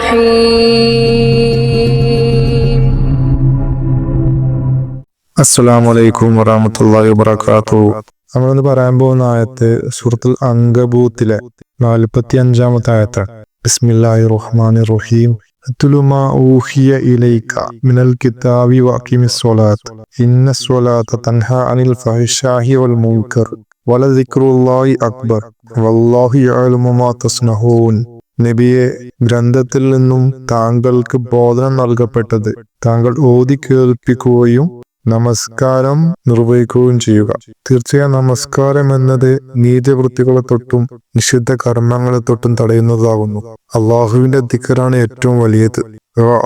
الرحيم അസ്സലാമു അലൈക്കും വറഹമത്തല്ലാഹി വബറകാത്തു നമ്മളിന്ന് പറയാൻ പോകുന്ന ആയത്ത് സൂറത്തുൽ അങ്കബൂത്തിലെ നാൽപ്പത്തി അഞ്ചാമത്തെ ആയത്താണ് ബിസ്മില്ലാഹി റഹ്മാനി റഹീം അത്ലു മാ ഊഹിയ ഇലൈക മിനൽ കിതാബി വഅഖിമിസ് സ്വലാത്ത് ഇന്ന സ്വലാത്ത തൻഹ അനിൽ ഫഹിഷാഹി വൽ മുൻകർ വലദിക്റുല്ലാഹി അക്ബർ വല്ലാഹു യഅലമു മാ തസ്നഹൂൻ നബിയെ ഗ്രന്ഥത്തിൽ നിന്നും താങ്കൾക്ക് ബോധനം നൽകപ്പെട്ടത്. താങ്കൾ ഓതി കേൾപ്പിക്കുകയും നമസ്കാരം നിർവഹിക്കുകയും ചെയ്യുക. തീർച്ചയായും നമസ്കാരം എന്നത് നീതിവൃത്തികളെ തൊട്ടും നിഷിദ്ധ കർമ്മങ്ങളെ തൊട്ടും തടയുന്നതാകുന്നു. അള്ളാഹുവിന്റെ ദിക്കറാണ് ഏറ്റവും വലിയത്.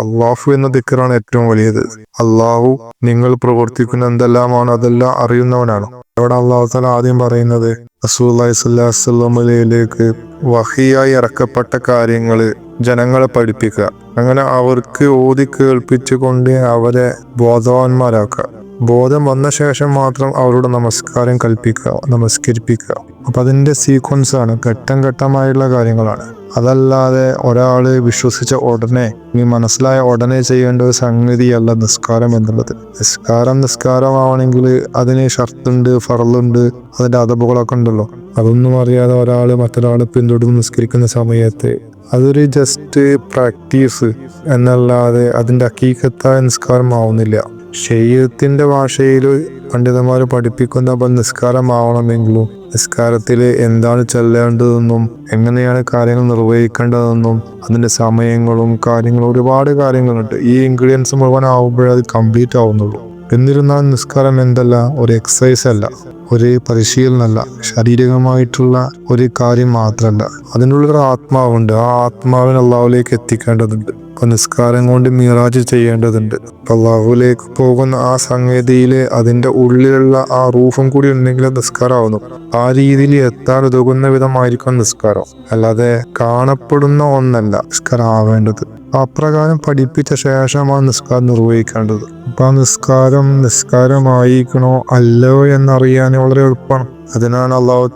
അള്ളാഹു എന്ന ദിക്കറാണ് ഏറ്റവും വലിയത്. അള്ളാഹു നിങ്ങൾ പ്രവർത്തിക്കുന്ന എന്തെല്ലാമാണ് അതെല്ലാം അറിയുന്നവനാണ്. അവിടെ അള്ളാഹു താല ആദ്യം പറയുന്നത് റസൂല്ലാസ്വല്ലാസ്ലമിലേക്ക് വഹിയായി ഇറക്കപ്പെട്ട കാര്യങ്ങൾ ജനങ്ങളെ പഠിപ്പിക്കുക. അങ്ങനെ അവർക്ക് ഓതി കേൾപ്പിച്ചുകൊണ്ട് അവരെ ബോധവാന്മാരാക്കുക. ബോധം വന്ന ശേഷം മാത്രം അവരോട് നമസ്കാരം കൽപ്പിക്കുക നമസ്കരിപ്പിക്കുക. അപ്പൊ സീക്വൻസ് ആണ് ഘട്ടം ഘട്ടമായുള്ള കാര്യങ്ങളാണ്. അതല്ലാതെ ഒരാൾ വിശ്വസിച്ച ഉടനെ നീ മനസ്സിലായ ഉടനെ ചെയ്യേണ്ട ഒരു സംഗതിയല്ല നിസ്കാരം എന്നുള്ളത്. നിസ്കാരം നിസ്കാരമാവണമെങ്കിൽ അതിന് ഷർത്തുണ്ട് ഫറലുണ്ട് അതിന്റെ അതപുകളൊക്കെ ഉണ്ടല്ലോ. അതൊന്നും അറിയാതെ ഒരാൾ മറ്റൊരാൾ പിന്തുടർന്ന് നിസ്കരിക്കുന്ന സമയത്ത് അതൊരു ജസ്റ്റ് പ്രാക്ടീസ് എന്നല്ലാതെ അതിന്റെ അക്കീക്കത്തായ നിസ്കാരം ആവുന്നില്ല. ശരീരത്തിന്റെ ഭാഷയിൽ പണ്ഡിതന്മാർ പഠിപ്പിക്കുന്ന നിസ്കാരമാവണമെങ്കിലും നിസ്കാരത്തിൽ എന്താണ് ചെല്ലേണ്ടതെന്നും എങ്ങനെയാണ് കാര്യങ്ങൾ നിർവഹിക്കേണ്ടതെന്നും അതിന്റെ സമയങ്ങളും കാര്യങ്ങളും ഒരുപാട് കാര്യങ്ങളുണ്ട്. ഈ ഇൻഗ്രീഡിയൻസ് മുഴുവൻ ആവുമ്പോഴേ അത് കംപ്ലീറ്റ് ആവുന്നുള്ളൂ. എന്നിരുന്നാൽ നിസ്കാരം എന്തല്ല? ഒരു എക്സസൈസ് അല്ല. ഒരു പരിശീലനമല്ല. ശാരീരികമായിട്ടുള്ള ഒരു കാര്യം മാത്രമല്ല. അതിനുള്ളൊരു ആത്മാവുണ്ട്. ആ ആത്മാവിനെ അള്ളാഹുലേക്ക് എത്തിക്കേണ്ടതുണ്ട്. അപ്പൊ നിസ്കാരം കൊണ്ട് മീറാജ് ചെയ്യേണ്ടതുണ്ട്. അള്ളാഹുലേക്ക് പോകുന്ന ആ സംഗതിയിൽ അതിന്റെ ഉള്ളിലുള്ള ആ റൂഫും കൂടി ഉണ്ടെങ്കിൽ നിസ്കാരമാവുന്നു. ആ രീതിയിൽ എത്താൻ ഉതകുന്ന വിധമായിരിക്കും നിസ്കാരം. അല്ലാതെ കാണപ്പെടുന്ന ഒന്നല്ല നിസ്കാരം ആവേണ്ടത് അപ്രകാരം പഠിപ്പിച്ച ശേഷമാണ് നിസ്കാരം നിർവഹിക്കേണ്ടത്. അപ്പൊ ആ നിസ്കാരം നിസ്കാരമായിരിക്കണോ അല്ലോ എന്നറിയാൻ വളരെ എളുപ്പമാണ്. അതിനാണ് അള്ളാഹു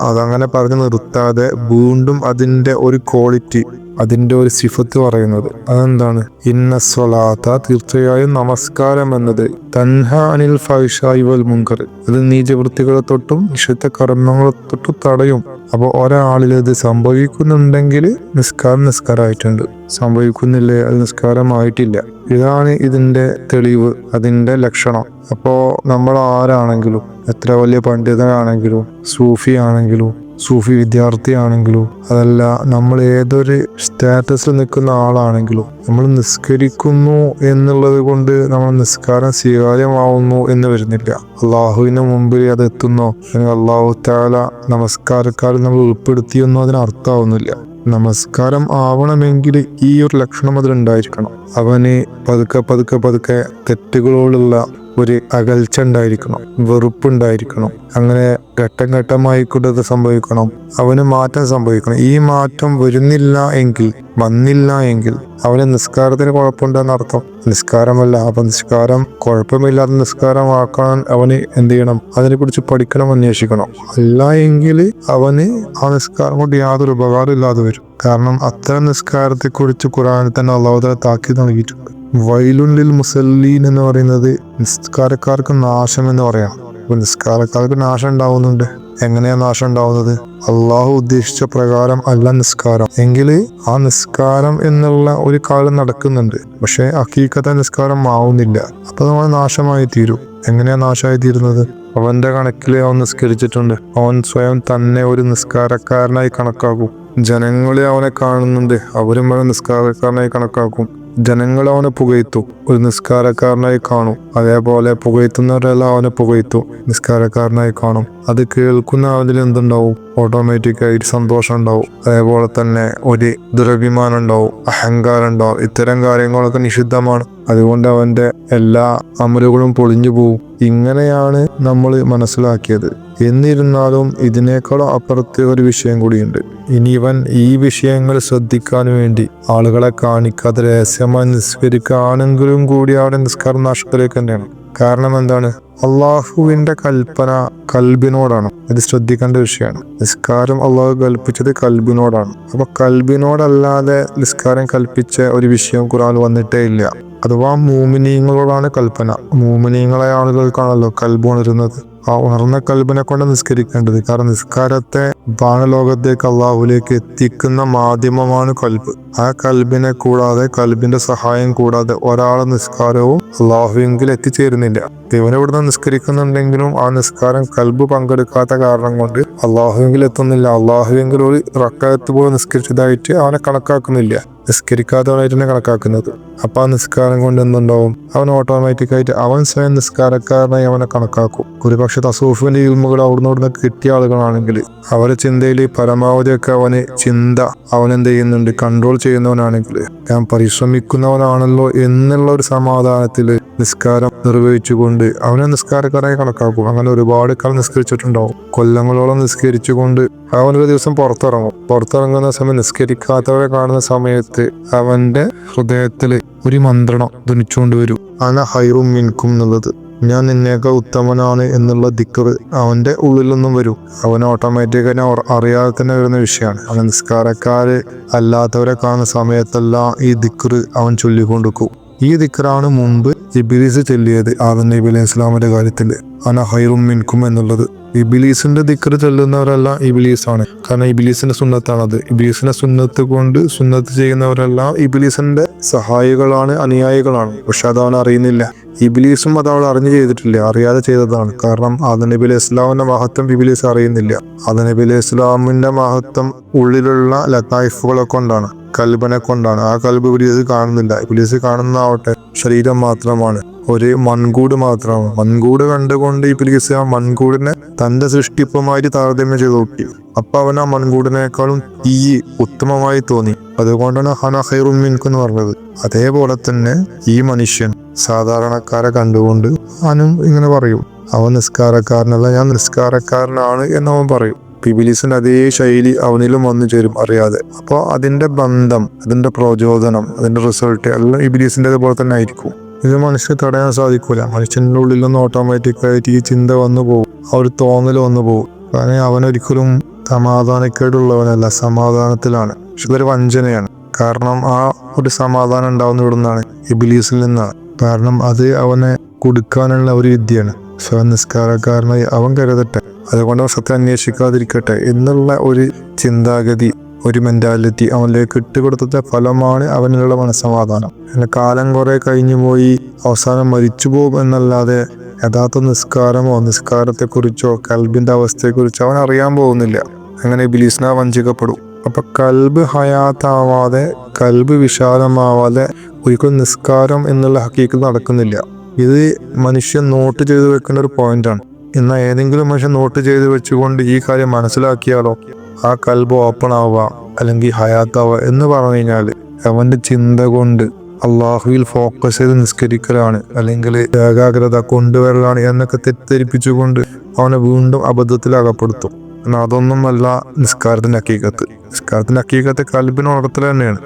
അതങ്ങനെ പറഞ്ഞു നിർത്താതെ വീണ്ടും അതിന്റെ ഒരു ക്വാളിറ്റി അതിന്റെ ഒരു സിഫത്ത് പറയുന്നത്. അതെന്താണ്? ഇന്ന സ്വലാത്ത തീർച്ചയായും നമസ്കാരം എന്നത് തൻഹ അനിൽ ഫൈഷായി വൽ മുങ്കർ അത് നീചവൃത്തികളെ തൊട്ടും നിഷിദ്ധ കർമ്മങ്ങളെ തൊട്ടും തടയും. അപ്പോൾ ഒരാളിൽ ഇത് സംഭവിക്കുന്നുണ്ടെങ്കിൽ നിസ്കാരം നിസ്കാരമായിട്ടുണ്ട്. സംഭവിക്കുന്നില്ലേ? അത് നിസ്കാരമായിട്ടില്ല. ഇതാണ് ഇതിന്റെ തെളിവ് അതിന്റെ ലക്ഷണം. അപ്പോ നമ്മൾ ആരാണെങ്കിലും എത്ര വലിയ പണ്ഡിതനാണെങ്കിലും സൂഫി ആണെങ്കിലും സൂഫി വിദ്യാർത്ഥിയാണെങ്കിലും അതല്ല നമ്മൾ ഏതൊരു സ്റ്റാറ്റസിൽ നിൽക്കുന്ന ആളാണെങ്കിലും നമ്മൾ നിസ്കരിക്കുന്നു എന്നുള്ളത് കൊണ്ട് നമ്മൾ നിസ്കാരം സ്വീകാര്യമാവുന്നു എന്ന് വരുന്നില്ല. അള്ളാഹുവിന് മുമ്പിൽ അത് എത്തുന്നോ. അല്ലെങ്കിൽ അള്ളാഹു താല നമസ്കാരക്കാരിൽ നമ്മൾ ഉൾപ്പെടുത്തിയെന്നോ അതിന് അർത്ഥമാവുന്നില്ല. നമസ്കാരം ആവണമെങ്കിൽ ഈ ഒരു ലക്ഷണം അതിലുണ്ടായിരിക്കണം. അവന് പതുക്കെ പതുക്കെ പതുക്കെ തെറ്റുകളോടുള്ള ഒരു അകൽച്ച ഉണ്ടായിരിക്കണം വെറുപ്പുണ്ടായിരിക്കണം. അങ്ങനെ ഘട്ടം ഘട്ടമായി കൂടെ സംഭവിക്കണം അവന് മാറ്റം സംഭവിക്കണം. ഈ മാറ്റം വരുന്നില്ല എങ്കിൽ വന്നില്ല എങ്കിൽ അവന് നിസ്കാരത്തിന് കുഴപ്പമുണ്ടെന്ന് അർത്ഥം. നിസ്കാരമല്ല അപ്പൊ നിസ്കാരം കുഴപ്പമില്ലാത്ത നിസ്കാരമാക്കാൻ അവന് എന്ത് ചെയ്യണം? അതിനെക്കുറിച്ച് പഠിക്കണം അന്വേഷിക്കണം. അല്ല എങ്കിൽ അവന് ആ നിസ്കാരം കൊണ്ട് യാതൊരു ഉപകാരം ഇല്ലാതെ വരും. കാരണം അത്തരം നിസ്കാരത്തെക്കുറിച്ച് ഖുറാനിൽ തന്നെ അള്ളാഹുദ താക്കി നൽകിയിട്ടുണ്ട്. വൈലുള്ളിൽ മുസല്ലീൻ എന്ന് പറയുന്നത് നിസ്കാരക്കാർക്ക് നാശം എന്ന് പറയാം. അപ്പൊ നിസ്കാരക്കാർക്ക് നാശം ഉണ്ടാവുന്നുണ്ട്. എങ്ങനെയാ നാശം ഉണ്ടാവുന്നത്? അള്ളാഹു ഉദ്ദേശിച്ച പ്രകാരം അല്ല നിസ്കാരം. എങ്കിൽ ആ നിസ്കാരം എന്നുള്ള ഒരു കാലം നടക്കുന്നുണ്ട്. പക്ഷെ അക്കീക്കത്തെ നിസ്കാരം ആവുന്നില്ല. അപ്പൊ നമ്മൾ നാശമായി തീരും. എങ്ങനെയാ നാശമായി തീരുന്നത്? അവന്റെ കണക്കിൽ അവൻ നിസ്കരിച്ചിട്ടുണ്ട്. അവൻ സ്വയം തന്നെ ഒരു നിസ്കാരക്കാരനായി കണക്കാക്കും. ജനങ്ങളെ അവനെ കാണുന്നുണ്ട്. അവരും അവനെ നിസ്കാരക്കാരനായി കണക്കാക്കും. ജനങ്ങൾ അവനെ പുകഴ്ത്തു. ഒരു നിസ്കാരക്കാരനായി കാണും. അതേപോലെ പുകഴ്ത്തുന്നവരെല്ലാം അവനെ പുകഴ്ത്തു. നിസ്കാരക്കാരനായി കാണും. അത് കേൾക്കുന്ന അവനിൽ എന്തുണ്ടാവും? ഓട്ടോമാറ്റിക് ആയിട്ട് സന്തോഷം ഉണ്ടാവും. അതേപോലെ തന്നെ ഒരു ദുരഭിമാനം ഉണ്ടാവും. അഹങ്കാരം ഉണ്ടാവും. ഇത്തരം കാര്യങ്ങളൊക്കെ നിഷിദ്ധമാണ്. അതുകൊണ്ട് അവന്റെ എല്ലാ അമലുകളും പൊളിഞ്ഞു പോവും. ഇങ്ങനെയാണ് നമ്മൾ മനസ്സിലാക്കിയത്. എന്നിരുന്നാലും ഇതിനേക്കാളും അപ്പുറത്തെ ഒരു വിഷയം കൂടിയുണ്ട്. ഇനി ഇവൻ ഈ വിഷയങ്ങൾ ശ്രദ്ധിക്കാൻ വേണ്ടി ആളുകളെ കാണിക്കാതെ രഹസ്യമായി നിസ്കരിക്കുകയാണെങ്കിലും കൂടി അവിടെ നിസ്കാരം നാശത്തിലേക്ക് തന്നെയാണ്. കാരണം എന്താണ്? അള്ളാഹുവിന്റെ കൽപ്പന കൽബിനോടാണ്. ഇത് ശ്രദ്ധിക്കേണ്ട വിഷയമാണ്. നിസ്കാരം അള്ളാഹു കൽപ്പിച്ചത് കൽബിനോടാണ്. അപ്പൊ കൽബിനോടല്ലാതെ നിസ്കാരം കൽപ്പിച്ച ഒരു വിഷയം ഖുറാൻ വന്നിട്ടേ ഇല്ല. അഥവാ മൂമിനീങ്ങളോടാണ് കൽപ്പന. മൂമിനീങ്ങളെ ആളുകൾക്കാണല്ലോ കൽബ് ഉണരുന്നത്. ആ ഉണർന്ന കൽബിനെ കൊണ്ട് നിസ്കരിക്കേണ്ടത്. കാരണം നിസ്കാരത്തെ ബാണലോകത്തേക്ക് അള്ളാഹുലേക്ക് എത്തിക്കുന്ന മാധ്യമമാണ് കൽബ്. ആ കൽബിനെ കൂടാതെ കൽബിന്റെ സഹായം കൂടാതെ ഒരാളെ നിസ്കാരവും അള്ളാഹുവിങ്കിൽ എത്തിച്ചേരുന്നില്ല. ഇവിടുന്ന് നിസ്കരിക്കുന്നുണ്ടെങ്കിലും ആ നിസ്കാരം കൽബ് പങ്കെടുക്കാത്ത കാരണം കൊണ്ട് അള്ളാഹുവെങ്കിൽ എത്തുന്നില്ല അള്ളാഹുവെങ്കിൽ ഒരു റക്കായത്ത് പോലും നിസ്കരിച്ചതായിട്ട് അവനെ കണക്കാക്കുന്നില്ല. നിസ്കരിക്കാത്തവനായിട്ട് തന്നെ കണക്കാക്കുന്നത്. അപ്പൊ ആ നിസ്കാരം കൊണ്ട് എന്തുണ്ടാവും? അവൻ ഓട്ടോമാറ്റിക്കായിട്ട് അവൻ സ്വയം നിസ്കാരക്കാരനായി അവനെ കണക്കാക്കും. ഒരുപക്ഷെ തസൂഫിന്റെ ഇൽമുകൾ അവിടുന്ന് ഇവിടുന്ന് കിട്ടിയ ആളുകളാണെങ്കിൽ അവരെ ചിന്തയിൽ പരമാവധിയൊക്കെ അവന് ചിന്ത അവൻ എന്ത് ചെയ്യുന്നുണ്ട്? കൺട്രോൾ ചെയ്യുന്നവനാണെങ്കിൽ ഞാൻ പരിശ്രമിക്കുന്നവനാണല്ലോ എന്നുള്ള ഒരു സമാധാനത്തിൽ നിസ്കാരം നിർവഹിച്ചുകൊണ്ട് അവനെ നിസ്കാരക്കാരായി കണക്കാക്കും. അങ്ങനെ ഒരുപാട് കാലം നിസ്കരിച്ചിട്ടുണ്ടാവും. കൊല്ലങ്ങളോളം നിസ്കരിച്ചുകൊണ്ട് അവനൊരു ദിവസം പുറത്തിറങ്ങും. പുറത്തിറങ്ങുന്ന സമയം നിസ്കരിക്കാത്തവരെ കാണുന്ന സമയത്ത് അവന്റെ ഹൃദയത്തിൽ ഒരു മന്ത്രണം ധനിച്ചുകൊണ്ട് വരും. അന ഹൈറും മിൻകും എന്നുള്ളത്. ഞാൻ നിന്നേക്കാൾ ഉത്തമനാണ് എന്നുള്ള ദിക്കർ അവന്റെ ഉള്ളിൽ നിന്നും വരും. അവൻ ഓട്ടോമാറ്റിക്കായി അറിയാതെ തന്നെ വരുന്ന വിഷയമാണ്. അവൻ നിസ്കാരക്കാര് അല്ലാത്തവരെ കാണുന്ന സമയത്തെല്ലാം ഈ ദിക്കർ അവൻ ചൊല്ലിക്കൊണ്ടിരിക്കും. ഈ ദിക്കറാണ് മുമ്പ് ഇബിലീസ് ചൊല്ലിയത് ആദം നബി അലൈഹി ഇസ്ലാമിന്റെ കാര്യത്തിൽ അന ഹൈറും മിൻകും എന്നുള്ളത്. ഇബിലീസിന്റെ ദിക്കർ ഇബിലീസ് ഇബിലീസാണ്. കാരണം ഇബിലീസിന്റെ സുന്നത്താണത്. ഇബിലീസിന്റെ സുന്നത്ത് കൊണ്ട് സുന്നത്ത് ചെയ്യുന്നവരെല്ലാം ഇബിലീസിന്റെ സഹായികളാണ് അനുയായികളാണ്. പക്ഷെ അതവൻ അറിയുന്നില്ല. ഇബിലീസും അത് അവൾ അറിഞ്ഞു ചെയ്തിട്ടില്ല. അറിയാതെ ചെയ്തതാണ്. കാരണം ആദം നബി അലൈഹി ഇസ്ലാമിന്റെ മഹത്വം ഇബിലീസ് അറിയുന്നില്ല. ആദം നബി അലൈഹി ഇസ്ലാമിന്റെ മഹത്വം ഉള്ളിലുള്ള ലത്തായിഫുകളെ കൊണ്ടാണ്. കൽബനെ കൊണ്ടാണ്. ആ കൽബ് ഇബിലീസ് കാണുന്നില്ല. ഇബിലീസ് കാണുന്നാവട്ടെ ശരീരം മാത്രമാണ്. ഒരു മൺകൂട് മാത്രമാണ്. മൺകൂട് കണ്ടുകൊണ്ട് ഈ ഇബിലീസ് ആ മൺകൂടിനെ തന്റെ സൃഷ്ടിപ്പുമായിട്ട് താരതമ്യം ചെയ്ത് നോക്കി. അപ്പൊ അവൻ ആ മൺകൂടിനേക്കാളും ഈ ഉത്തമമായി തോന്നി. അതുകൊണ്ടാണ് ഹന ഹൈറുമിൻക്ക് എന്ന് പറഞ്ഞത്. അതേപോലെ തന്നെ ഈ മനുഷ്യൻ സാധാരണക്കാരെ കണ്ടുകൊണ്ട് അവനും ഇങ്ങനെ പറയും. അവൻ നിസ്കാരക്കാരനല്ല ഞാൻ നിസ്കാരക്കാരനാണ് എന്നവൻ പറയും. പിബിലിസിന്റെ അതേ ശൈലി അവനിലും വന്നു ചേരും അറിയാതെ. അപ്പോൾ അതിന്റെ ബന്ധം അതിന്റെ പ്രചോദനം അതിന്റെ റിസൾട്ട് എല്ലാം ഇബിലിസിന്റെ അതുപോലെ തന്നെ ആയിരിക്കും. ഇത് മനുഷ്യന് തടയാൻ സാധിക്കൂല. മനുഷ്യന്റെ ഉള്ളിൽ നിന്ന് ഓട്ടോമാറ്റിക് ഈ ചിന്ത വന്നു പോകും. ആ ഒരു തോന്നൽ വന്നു പോകും. കാരണം അവനൊരിക്കലും സമാധാനക്കേടുള്ളവനല്ല സമാധാനത്തിലാണ്. പക്ഷെ ഇതൊരു വഞ്ചനയാണ്. കാരണം ആ ഒരു സമാധാനം ഉണ്ടാവുന്ന ഇവിടുന്നാണ് ഇബിലീസിൽ നിന്നാണ്. കാരണം അത് അവനെ കൊടുക്കാനുള്ള ഒരു വിദ്യയാണ്. സ്വയം നിസ്കാരക്കാരനായി അവൻ കരുതട്ടെ. അതുകൊണ്ട് സത്യം അന്വേഷിക്കാതിരിക്കട്ടെ എന്നുള്ള ഒരു ചിന്താഗതി ഒരു മെന്റാലിറ്റി അവനിലേക്ക് ഇട്ടുകൊടുത്ത ഫലമാണ് അവനിലുള്ള മനസ്സമാധാനം. പിന്നെ കാലം കുറെ കഴിഞ്ഞു പോയി അവസാനം മരിച്ചു പോകും എന്നല്ലാതെ യഥാർത്ഥ നിസ്കാരമോ നിസ്കാരത്തെക്കുറിച്ചോ കൽബിന്റെ അവസ്ഥയെക്കുറിച്ചോ അവൻ അറിയാൻ പോകുന്നില്ല. അങ്ങനെ ബിലീസ്ന വഞ്ചിക്കപ്പെടും. അപ്പൊ കൽബ് ഹയാത്താവാതെ കൽബ് വിശാലമാവാതെ ഒരിക്കലും നിസ്കാരം എന്നുള്ള ഹക്കീക്ക് നടക്കുന്നില്ല. ഇത് മനുഷ്യൻ നോട്ട് ചെയ്തു വെക്കേണ്ട ഒരു പോയിന്റാണ് എന്നാൽ ഏതെങ്കിലും മനുഷ്യൻ നോട്ട് ചെയ്ത് വെച്ചുകൊണ്ട് ഈ കാര്യം മനസ്സിലാക്കിയാലോ? ആ കൽബ് ഓപ്പൺ ആവുക അല്ലെങ്കിൽ ഹയാത്താവുക എന്ന് പറഞ്ഞു കഴിഞ്ഞാൽ അവന്റെ ചിന്ത കൊണ്ട് അള്ളാഹുവിൽ ഫോക്കസ് ചെയ്ത് നിസ്കരിക്കലാണ് അല്ലെങ്കിൽ ഏകാഗ്രത കൊണ്ടുവരലാണ് എന്നൊക്കെ തെറ്റിദ്ധരിപ്പിച്ചുകൊണ്ട് അവനെ വീണ്ടും അബദ്ധത്തിൽ അകപ്പെടുത്തും. എന്നാൽ അതൊന്നുമല്ല നിസ്കാരത്തിന്റെ അക്കീകത്ത് നിസ്കാരത്തിന്റെ അക്കീകത്ത് കൽബിന് ഉണർത്തൽ തന്നെയാണ്.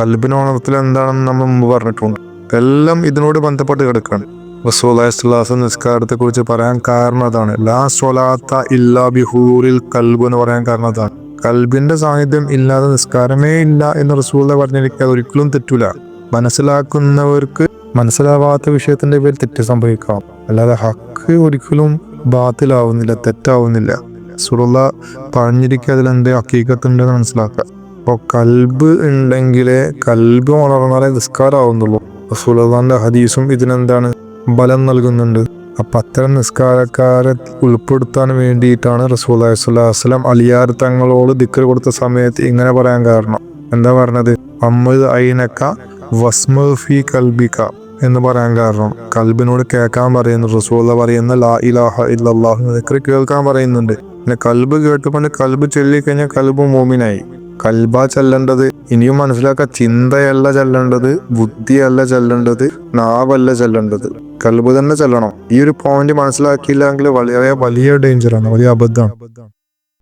കൽബിന് ഉണർത്തൽ എന്താണെന്ന് നമ്മൾ മുമ്പ് പറഞ്ഞിട്ടുണ്ട്. എല്ലാം ഇതിനോട് ബന്ധപ്പെട്ട് കിടക്കുകയാണ്. റസൂലാസ് നിസ്കാരത്തെ കുറിച്ച് പറയാൻ കാരണം അതാണ്. ലാ ഇല്ലാ ബിഹൂറിൽ കൽബ് എന്ന് പറയാൻ കാരണം അതാണ്. കൽബിന്റെ സാന്നിധ്യം ഇല്ലാതെ നിസ്കാരമേ ഇല്ല എന്ന് റസൂല പറഞ്ഞിരിക്കുക ഒരിക്കലും തെറ്റൂല. മനസ്സിലാക്കുന്നവർക്ക് മനസ്സിലാവാത്ത വിഷയത്തിന്റെ പേരിൽ തെറ്റ് സംഭവിക്കാം. അല്ലാതെ ഹക്ക് ഒരിക്കലും ബാത്തിലാവുന്നില്ല തെറ്റാവുന്നില്ല. സുറുള്ള പറഞ്ഞിരിക്കുക അതിലെന്ത് ഹക്കീക്കത്തുണ്ടെന്ന് മനസ്സിലാക്കുക. അപ്പോൾ കൽബ് ഉണ്ടെങ്കിലേ കൽബ് വളർന്നാലേ നിസ്കാരമാവുന്നുള്ളൂ റസൂലുള്ളാന്റെ ഹദീസും ഇതിനെന്താണ്? ബലം നൽകുന്നുണ്ട്. അപ്പൊ അത്തരം നിസ്കാരക്കാരെ ഉൾപ്പെടുത്താൻ വേണ്ടിയിട്ടാണ് റസൂൽ വസ്ലാം അലിയാർ തങ്ങളോട് ദിക്കർ കൊടുത്ത സമയത്ത് ഇങ്ങനെ പറയാൻ കാരണം. എന്താ പറഞ്ഞത്? അമ്മദ് ഐനക്ക വസ്മഫി കൽബിക എന്ന് പറയാൻ കാരണം. കൽബിനോട് കേൾക്കാൻ പറയുന്നു. റസൂല പറയുന്ന ലാ ഇലാഹ ഇല്ലാഹു ദിക്കർ കേൾക്കാൻ പറയുന്നുണ്ട്. പിന്നെ കൽബ് കേട്ടുകൊണ്ട് കൽബ് ചൊല്ലിക്കഴിഞ്ഞാൽ കൽബ് മോമിനായി. കൽബ ചെല്ലേണ്ടത്. ഇനിയും മനസ്സിലാക്കുക ചിന്തയല്ല ചെല്ലേണ്ടത് ബുദ്ധിയല്ല ചെല്ലേണ്ടത് നാവല്ല ചെല്ലേണ്ടത്. കൽബ് തന്നെ ചെല്ലണം. ഈ ഒരു പോയിന്റ് മനസ്സിലാക്കിയില്ലെങ്കിൽ വളരെ വലിയ ഡേഞ്ചറാണ് വലിയ അബദ്ധമാണ്.